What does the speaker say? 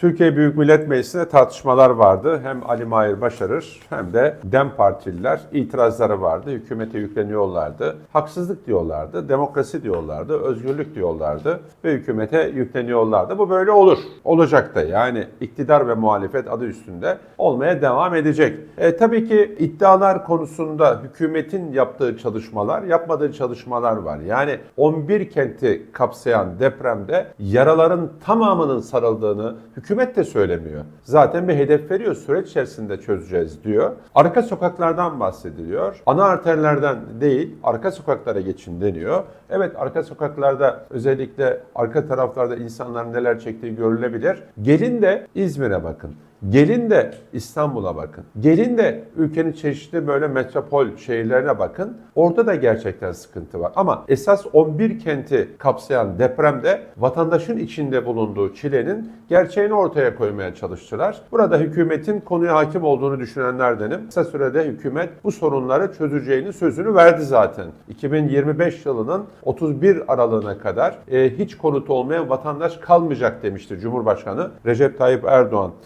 Türkiye Büyük Millet Meclisi'nde tartışmalar vardı. Hem Ali Mahir Başarır hem de DEM Partililer itirazları vardı. Hükümete yükleniyorlardı. Haksızlık diyorlardı, demokrasi diyorlardı, özgürlük diyorlardı ve hükümete yükleniyorlardı. Bu böyle olur. Olacak da yani iktidar ve muhalefet adı üstünde olmaya devam edecek. E, tabii ki iddialar konusunda hükümetin yaptığı çalışmalar, yapmadığı çalışmalar var. Yani 11 kenti kapsayan depremde yaraların tamamının sarıldığını hükümet de söylemiyor. Zaten bir hedef veriyor. Süreç içerisinde çözeceğiz diyor. Arka sokaklardan bahsediliyor. Ana arterlerden değil, arka sokaklara geçin deniyor. Evet arka sokaklarda özellikle arka taraflarda insanların neler çektiği görülebilir. Gelin de İzmir'e bakın. Gelin de İstanbul'a bakın. Gelin de ülkenin çeşitli böyle metropol şehirlerine bakın. Orada da gerçekten sıkıntı var. Ama esas 11 kenti kapsayan depremde vatandaşın içinde bulunduğu çilenin gerçeğini ortaya koymaya çalıştılar. Burada hükümetin konuya hakim olduğunu düşünenlerdenim. Kısa sürede hükümet bu sorunları çözeceğini sözünü verdi zaten. 2025 yılının 31 aralığına kadar e, hiç konutu olmayan vatandaş kalmayacak demişti Cumhurbaşkanı Recep Tayyip Erdoğan.